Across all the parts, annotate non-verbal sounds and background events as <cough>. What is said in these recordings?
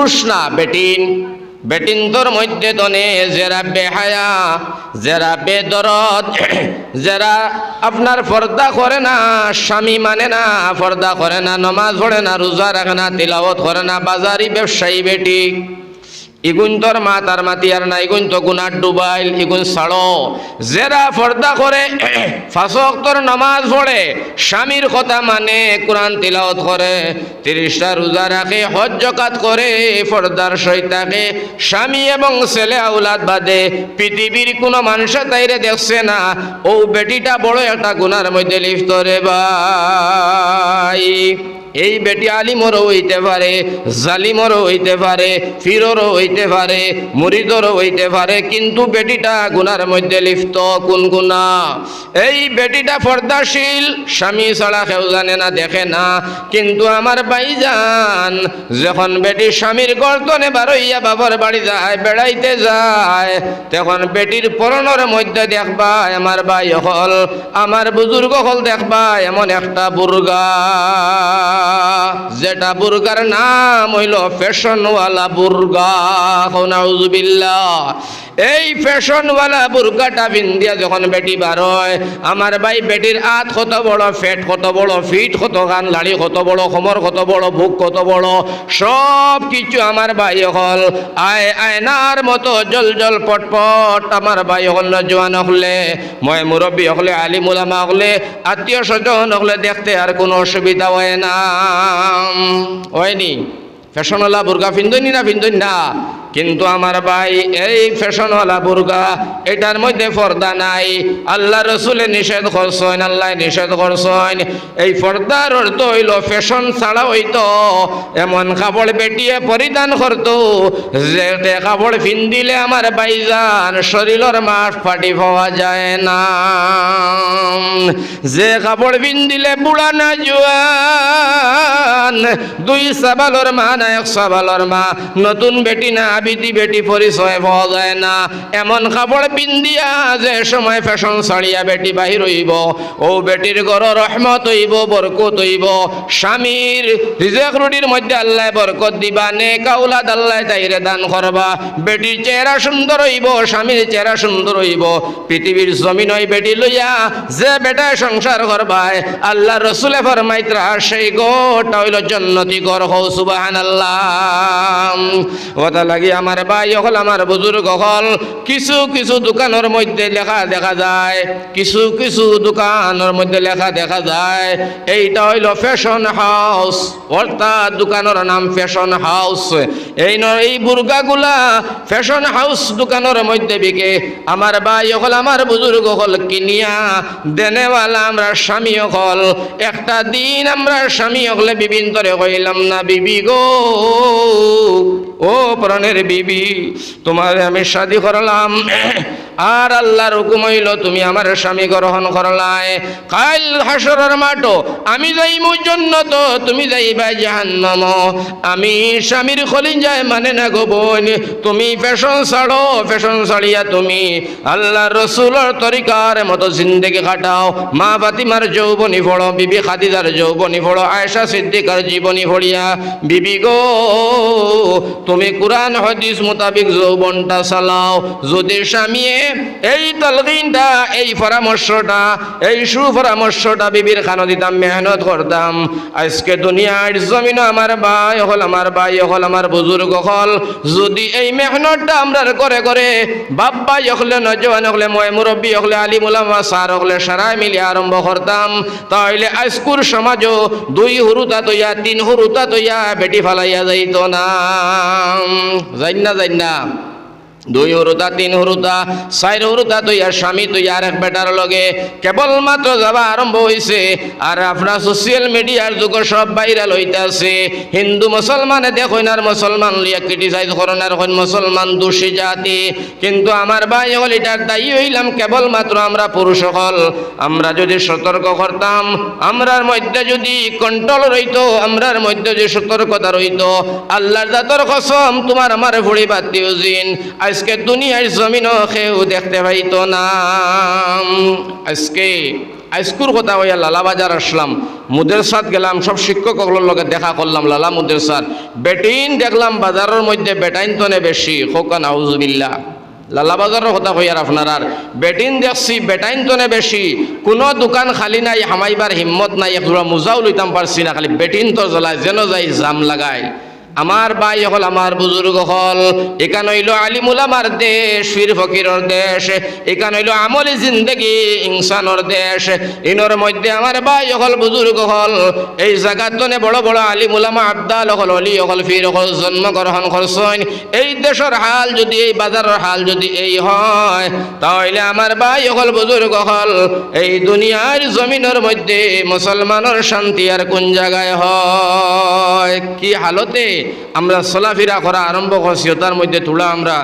পুরুষ না বেটিন বেটিন্তর মধ্যে দনে যারা বেহায়া যারা বেদরদ যারা <coughs> আপনার পর্দা করে না, স্বামী মানে না পর্দা করে না, নমাজ পড়ে না, রোজা রাখে না, তিলাওয়াত করে না, বাজারি ব্যবসায়ী বেটি। ইগুন তোর মা, তার মাতি আর না, ইগুন তো গুনার ডুবাইল, ইগুন ছাড়ো জেরা পর্দা করে, <clears throat> ফাঁসক তোর নমাজ পড়ে, স্বামীর কথা মানে কোরআন তিলাওত করে, তিরিশটা রোজা রাখে, হজ জকাত করে পর্দার সৈতাকে স্বামী এবং ছেলে আউলাদ বাদে, পৃথিবীর কোনো মানুষ তাইরে দেখছে না, ও বেটিটা বড় একটা গুনার মধ্যে লিপ্ত রে ভাই। এই বেটি আলিমরও হইতে পারে, জালিমরও হইতে পারে ফিররও হইতে পারে, মুরিদরও হইতে পারে, কিন্তু বেটিটা গুনার মধ্যে লিপ্ত, কোন গুণা? এই বেটিটা পর্দাশীল স্বামী ছাড়া কেউ জানে না, দেখে না। কিন্তু আমার ভাইজান, যখন বেটি স্বামীর গর্দনে বারইয়া বাবার বাড়ি যায়, বেড়াইতে যায়, তখন বেটির পরনের মধ্যে দেখবা, আমার ভাই হল আমার বুজুর্গ হল দেখবা, এমন একটা বুর্গা। যেটা বুর্গার নাম হইল ফ্যাশনওয়ালা বুর্গা। নাউজুবিল্লাহ। এই ফ্যাশনওয়ালা বুর্গাটা বিন্দিয়া যখন বেটি বার হয়, আমার ভাই বেটির আত কত বড়, ফেট কত বড়, ফিট কত গান, লাড়ি কত বড় খমর কত বড়, বুক কত বড়, সব কিছু আমার ভাই হল। আয় আয়নার মতো জল জল পটপট আমার ভাই হল, জোয়ান হলে, মই মুরব্বী হলে আলিমুলামা হলে, আত্মীয় স্বজন হলে দেখতে আর কোনো অসুবিধা হয় না। হয়নি? ফ্যাশনওয়ালা বুর্গা ফিন্দনি না ফিন্দনি না? কিন্তু আমার ভাই, এই ফ্যাশনওয়ালা বুর্গা, এটার মধ্যে পর্দা নাই। আল্লাহ রসুলে নিষেধ করছেন, আল্লাহ নিষেধ করছেন। এই পর্দার অর্থ হইল, ফ্যাশন ছাড়া হইতো। এমন কাপড় বেটিয়ে পরিধান করতো যে কাপড় ফিন্দিলে আমার বাইজান শরীরের মাঠ ফাটি পাওয়া যায় না। যে কাপড় পিন্দিলে বুড়া না জুয়ান, দুই সাবালর মা না এক সাবালর মা, নতুন বেটি না আবিদি বেটি পরিচয় পাওয়া যায় না। এমন কাপড় পিন্দিয়া যে সময় ফ্যাশন ছাড়িয়া বেটি বাহির হইব। ও বেটির ঘর রহমত হইব, বরকত হইব। স্বামীর রিজেক রুটির মধ্যে আল্লাহ বরকত দিবা নে কাউলাদ আল্লাহ তাইরে দান করবা। বেটির চেহারা সুন্দর হইব, স্বামীর চেহারা সুন্দর হইব। পৃথিবীর জমিন হই বেটি লইয়া যে বেটায় সংসার করবায়, আল্লাহ রসুলে ফরমাইত্রা সেই গোটা হইল জন্নতি গর হও সুবাহান আল্লাহ ওটা লাগি আমার ভাই হল আমার বুজুর্গ হল। কিছু কিছু দোকানের মধ্যে লেখা দেখা যায়, কিছু কিছু দোকানের মধ্যে লেখা দেখা যায়। এইটা হইল ফ্যাশন হাউস অর্থাৎ দোকানের নাম ফ্যাশন হাউস এই এই বুর্গাগুলা ফ্যাশন হাউস দোকানের মধ্যে বিকে। আমার ভাই হল আমার বুজুর্গ হল কিনিয়া দেনেওয়ালা আমরা স্বামী হল। একটা দিন আমরা স্বামী হলে বিভিন্ন তরে কইলাম না, বিবি গো। ও প্রাণের বিবি তোমার আমি শাদি করলাম। আর আল্লাহর হুকুম হইল, তুমি আমার স্বামী গ্রহণ করলাই। কাল হাসরের মাঠো আমি যাইমু জন্য তো তুমি যাইবা জাহান্নাম। আমি স্বামীর খলি যায় মানে না গো বোন, তুমি ফ্যাশন ছাড়ো, ফ্যাশন ছাড়িয়া তুমি আল্লাহ রসুলের তরিকার মতো জিন্দেগি কাটাও। মা বাতিমার যৌবনী ফড়ো, বিবি খাদিজার যৌবনী ফড়ো, আয়েশা সিদ্দিকার জীবনী ফড়িয়া, বিবি গো, তুমি কোরআন, হদিস মোতাবিক যৌবনটা চালাও। যদি স্বামীয়ে এই তলকিনটা এই পরামর্শটা, এই সুপরামর্শটা বিবির খানো দিতাম মেহনত করতাম। আজকে দুনিয়ার জমিন আমার ভাই হল আমার ভাই হল আমার বুজুর্গ হল। যদি এই মেহনতটা আমরা করে করে বাপ ভাই হলে, নজওয়ান হলে, ময় মুরব্বী হলে আলিমুলামা সার হলে সারাই মিলে আরম্ভ করতাম তাহলে আজকুর সমাজও দুই হুরুতা তৈয়া, তিন হুরুতা তৈয়া বেটি ফালাইয়া যাইত না। যাই না যাই না। দুই হরুতা তিন হরুতা চার হরুতা তৈয়া স্বামী তুই আর এক বেটার লগে। কেবলমাত্র যাবা আরম্ভ হয়েছে আর আপনার সোশ্যাল মিডিয়ার যুগ সব ভাইরাল হইতাছে। হিন্দু মুসলমানে দেখুন আর মুসলমান লিয়া ক্রিটিসাইজ করেন আর মুসলমান দোষী জাতি। কিন্তু আমার ভাই হল, এটার দায়ী হইলাম কেবলমাত্র আমরা পুরুষ হল। আমরা যদি সতর্ক করতাম, আমরার মধ্যে যদি কন্ট্রোল রইতো, আমরার মধ্যে যদি সতর্কতা রইতো, আল্লাহর জাতর কসম, তোমার আমার ভুড়ি বাদ দিও জিন। আজকে দুনিয়ার জমিনও কেউ দেখতে পাইতো না। আজকে আইস্কুর কথা হইয়া লালা বাজার আসলাম মুদের সাথ গেলাম, সব শিক্ষকগুলোর লগে দেখা করলাম, লালা মুদের সাথ বেটিন দেখলাম, বাজারের মধ্যে বেটাইন তনে বেশি খোকান আউজবিল্লা লালা বাজারের কথা কইয়ার আপনার আর, বেটিন দেখছি, বেটাইন তনে বেশি, কোনো দোকান খালি নাই, হামাইবার হিম্মত নাই, একজোড়া মোজাও লইতাম পারছি না, খালি বেটিন তো জ্বলায়, যেন যাই জাম লাগায়। আমার ভাই হল আমার বুজুর্গ হল। এখান হইল আলিমুল আমার দেশ ফির ফকিরর দেশ। এখান হইল আমলি জিন্দগি, ইনসানর দেশ। ইনর মধ্যে আমার ভাই হল বুজুর্গ হল। এই জায়গার তনে বড় বড় আলিমুলামা আব্দাল হল, অলি হল ফির হল জন্মগ্রহণ করছেন। এই দেশের হাল যদি, এই বাজারের হাল যদি এই হয়, তাহলে আমার ভাই হল বুজুর্গ হল। এই দুনিয়ার জমিনের মধ্যে মুসলমানের শান্তি আর কোন জায়গায় হয়? কি হালতে? আমরা চলাফেরা করা আরম্ভ করছি তার মধ্যে তোলা আমরা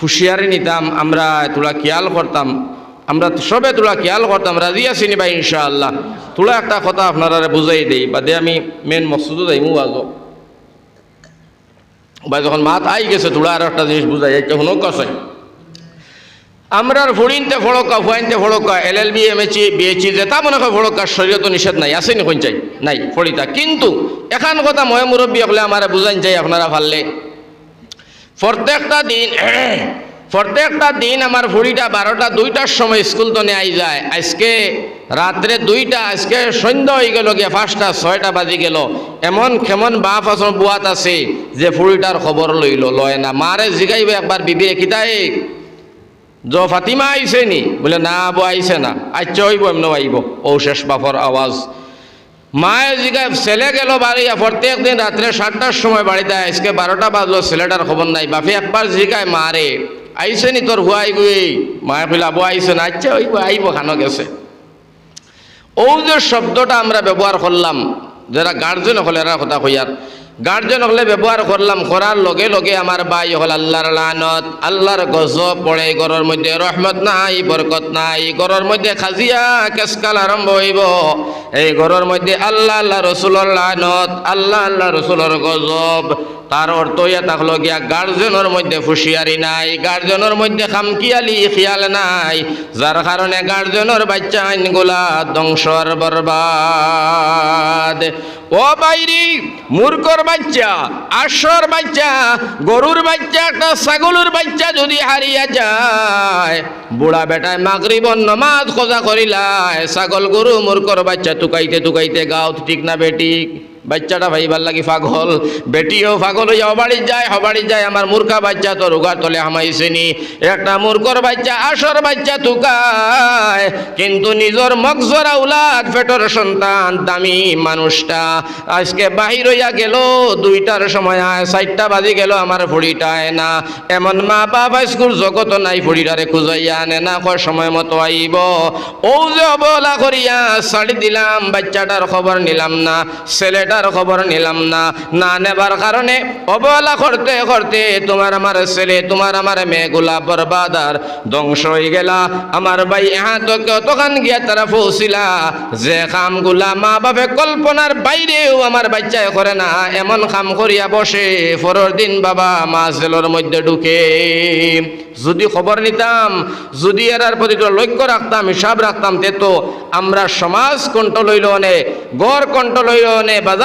হুঁশিয়ারি নিতাম, আমরা তোলা খেয়াল করতাম আমরা সবে তোলা খেয়াল করতাম রাজি আছি নি ভাই ইনশাআল্লাহ। তোলা একটা কথা আপনারা বুঝাই দেই, বাদে আমি মেন মসুদও যাইমু আজও বা যখন মাত আই গেছে, তোলা আর একটা জিনিস বুঝাই এটা শুনো কষাই আমরার ফুড়িনতে ফড়কা ফুয়াইনতে ফড়কা এল এল বি, এম এচি বিএচি যেটা মনে হয় ফড়কা শরীর তো নিষেধ নাই, আছে নি কোন চাই? নাই ফড়িতা কিন্তু এখান কথা ময় মুরব্বী হলে আমার বুঝাইন চাই, আপনারা ভাললে। প্রত্যেকটা দিন <clears throat> প্রত্যেকটা দিন আমার ফুড়িটা বারোটা, দুইটার সময় স্কুল তো নেই যায়। আজকে রাত্রে দুইটা, আজকে সন্ধ্যা হয়ে গেল গিয়ে পাঁচটা, ছয়টা বাজি গেল। এমন কেমন বাপ আসন বুয়াত আছে যে ফুড়িটার খবর লইল, লয় না। মারে জিগাইবে একবার বিবি কিতাই জ ফাতিমা আইছে নি? বলে, না আবু আইছে না। আচ্ছা হইব, এমন আইব ও, শেষ বাফর আওয়াজ। মায়ে জিগায় ছেলে গেল বাড়ি প্রত্যেক দিন রাত্রে সাতটার সময় বাড়িতে আজকে বারোটা বাজলো, ছেলেটার খবর নাই। বাপে একবার জিগায়, মারে, আইছে নি তোর হুয়াই গুই? মায়ে কইলে, আবু, আইছে না। আচ্ছা হইব, আইব, খানো গেছে। ও যে শব্দটা আমরা ব্যবহার করলাম, যারা গার্জেন হলে এরা কথা কইয়ার। গার্জেন হলে ব্যবহার করলাম করার লগে লগে আমার বাই হল আল্লাহর লানত। আল্লাহর গজব পড়ে ঘরের মধ্যে রহমত নাই বরকত নাই। ঘরের মধ্যে খাজিয়া কেসকাল আরম্ভ হইব। এই ঘরের মধ্যে আল্লাহ আল্লাহ রসুলর লানত, আল্লাহ আল্লাহ রসুলর গজব। তার অর্থ ইয়া থাকল গিয়া, গার্জেনের মধ্যে ফুসিয়ারি নাই, গার্জেনের মধ্যে খামকিয়ালি খেয়াল নাই, যার কারণে গার্জেনের বাচ্চা আইনগুলা ধ্বংসর বরবাদ। ও বাইরি, মূর্খর বাচ্চা আশ্বর বাচ্চা, গরুর বাচ্চা, একটা ছাগলের বাচ্চা যদি হারিয়া যায়, বুড়া বেটায় মাগরিবন নমাজ খোঁজা করিলায়, ছাগল গরু মূর্খর বাচ্চা তুকাইতে তুকাইতে গাঁত ঠিক না বেটিক বাচ্চাটা ভাইবার লাগি পাগল। বেটিও পাগল হইয়া হবাড়ি যায় হবাড়ি যায়। আমার মূর্খা বাচ্চা তো রোগার তলে হামাইছেনি একটা মূর্খর বাচ্চা, আসর বাচ্চা তুকায় কিন্তু নিজর মগজর আউলাদ, পেটর সন্তান, দামি মানুষটা। আজকে বাহির হইয়া গেল, দুইটার সময় আয়, চারটা বাজি গেল আমার ফুড়িটায় না। এমন মা বাবা স্কুল জগত নাই, ফুড়িটারে খুঁজাইয়া আনে না, কয় সময় মতো আইব। ও যে অবলা করিয়া ছাড়ি দিলাম, বাচ্চাটার খবর নিলাম না। ছেলেটার খবর নিলাম না। না নেবার কারণে অবহেলা করতে করতে তোমার আমার ছেলে, তোমার আমার মেয়েগুলা বরবাদার ধ্বংস হয়ে গেলা। আমার ভাই হ্যাঁ তো কতখান গিয়া তারা পৌঁছিলা? যে কামগুলা মা বাপে কল্পনার বাইরেও আমার বাচ্চায় করে না, এমন কাম করিয়া বসে পরের দিন বাবা মা জেলের মধ্যে ঢুকে। যদি খবর নিতাম, যদি এরার প্রতি লক্ষ্য রাখতাম, হিসাব রাখতাম তে তো আমরা সমাজ কন্ট্রোল হইল নে, গড় কন্ট্রোল হইল নে, বাজার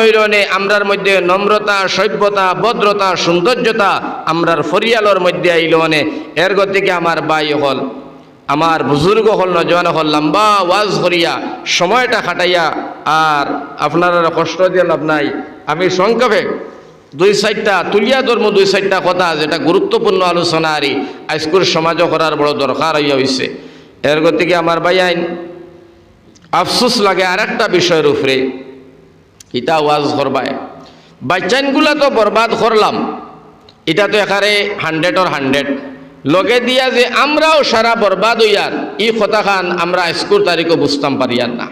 হইল নে, আমরার মধ্যে নম্রতা, সভ্যতা, ভদ্রতা, সৌন্দর্যতা আমরার ফরিয়ালর মধ্যে আইল নে। এর গতিকে আমার বাই হল, আমার বুজুর্গ হল, নজওয়ান হল, লম্বা ওয়াজ করিয়া, সময়টা খাটাইয়া, আর আপনারা কষ্ট দিয়ে লাভ নাই। আমি সংক্ষেপে দুই সাইডটা তুলিয়া ধর্ম, দুই সাইডটা কথা, যেটা গুরুত্বপূর্ণ আলোচনা আরি, আজকুর সমাজ করার বড় দরকার হইয়া হইছে। এর গতিকে আমার ভাই আইন, আফসোস লাগে আর একটা বিষয়ের উপরে। ইটা ওয়াজ করবায় বাচ্চানগুলা তো বরবাদ করলাম এটা তো একারে হান্ড্রেডর হান্ড্রেড লগে দিয়া যে আমরাও সারা বরবাদ হইয়ার, ই কথা খান আমরা স্কুল তারিখও বুঝতাম পারিয়ার না।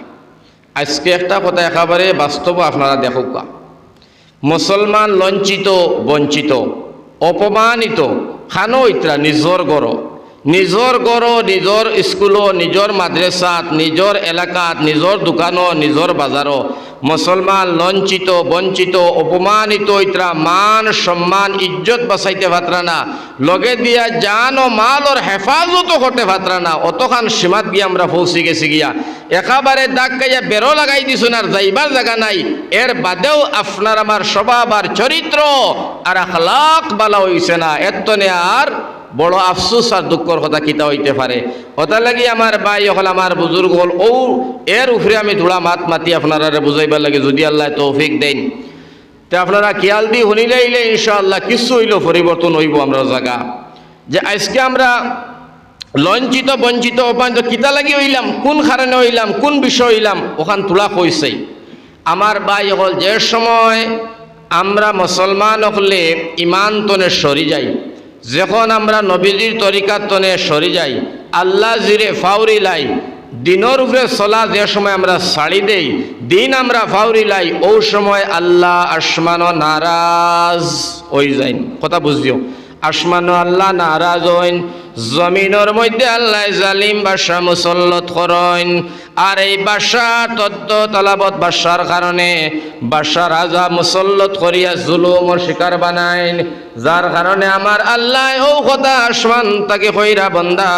আজকে একটা কথা একেবারে বাস্তব আপনারা দেখুক মুসলমান লঞ্চিত, বঞ্চিত, অপমানিত, খানো ইতরা নিজর গড়। নিজর গড় নিজর স্কুলো নিজর মাদ্রাসাত নিজর এলাকাত নিজর দোকানো নিজর বাজারও মুসলমান লঞ্চিত, বঞ্চিত, অপমানিত ইতরা মান সম্মান ইজ্জত বাঁচাইতে পাত্রা না লগে দিয়া, জান ও মালর হেফাজতও করতে পাত্রা না অতখান সীমাত গিয়ে আমরা পৌঁছে গেছি গিয়া একেবারে দাগ খাইয়া বেরো লাগাই দিছুন আর যাইবার জায়গা নাই। এর বাদেও আপনার আমার স্বভাব আর চরিত্র আর আখলাক বালা হইছে না। এতনে আর বড় আফসোস আর দুঃখর কথা কিতা হইতে পারে। কথা লাগি আমার ভাই হল আমার বুজুর্গ হল, ও, এর উপরে আমি ধুলা মাত মাতি আপনারা বুঝাইবার লাগে, যদি আল্লাহ তৌফিক দেন। তে আপনারা খেয়াল দিয়ে শুনিলে ইলে ইনশাআল্লাহ কিছু হইলেও পরিবর্তন হইব আমরা জায়গা যে আজকে আমরা লঞ্চিত, বঞ্চিত অপাঞ্চিত কিতা লাগি হইলাম, কোন কারণে হইলাম, কোন বিষয় হইলাম, ওখান তোলা কইছেই আমার ভাই হল যে সময় আমরা মুসলমান হলে ইমান তনে সরি যাই। যখন আমরা নবীজির তরিকার তনে সরি যাই, আল্লাহ জিরে ফাউরি লাই, দিনের উপরে চলা যে সময় আমরা সাড়ি দেই, দিন আমরা ফাউরি লাই, ও সময় আল্লাহ আসমান নারাজ ওই যাই কথা বুঝিও আসমান আল্লাহ নারাজ হইন, জমিনের মধ্যে আল্লাহ জালিম বাসা মুসল্লত করেন আর এই বাসা তত্ত্ব তালাবত বাসার কারণে বাসা রাজা মুসল্লত করিয়া জুলুমর শিকার বানাইন। যার কারণে আমার আল্লাহ, ও কথা আসমান তাকে কইরা বন্দা।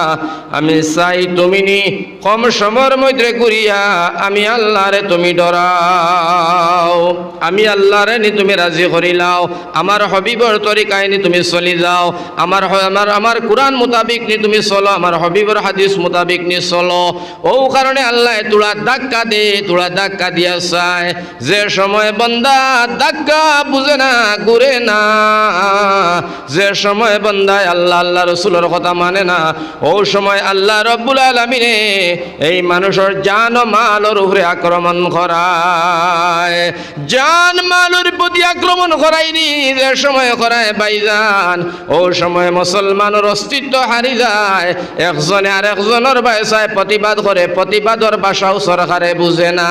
আমি চাই তুমি নি কম সময়ের মধ্যে করিয়া আমি আল্লাহরে তুমি ডরাও। আমি আল্লাহরে নি তুমি রাজি করিলাও আমার হবিবর তরিকায় নি তুমি চলি যাও। আমার আমার আমার কোরআন মোতাবিক নি তুমি চলো। আমার হবিবর হাদিস মোতাবিক নি চলো। ও কারণে আল্লাহ তোলা ধাক্কা দে তোলা ধাক্কা দিয়া চায়। যে সময় বন্দা ধাক্কা বুঝে না, ঘুরে না। যে সময় বন্দায় আল্লাহ আল্লাহ রসুলের কথা মানে না। ও সময় আল্লাহ রব্বুল আলমিনে এই মানুষের জান মালের উপরে আক্রমণ করায়। জান মালুর প্রতি আক্রমণ করাইনি যে সময় করায় বাইজান, ও সময় মুসলমানের অস্তিত্ব হারি যায়। একজনে আর একজনের বাসায় প্রতিবাদ করে, প্রতিবাদর বাসাও সরকারে বুঝে না।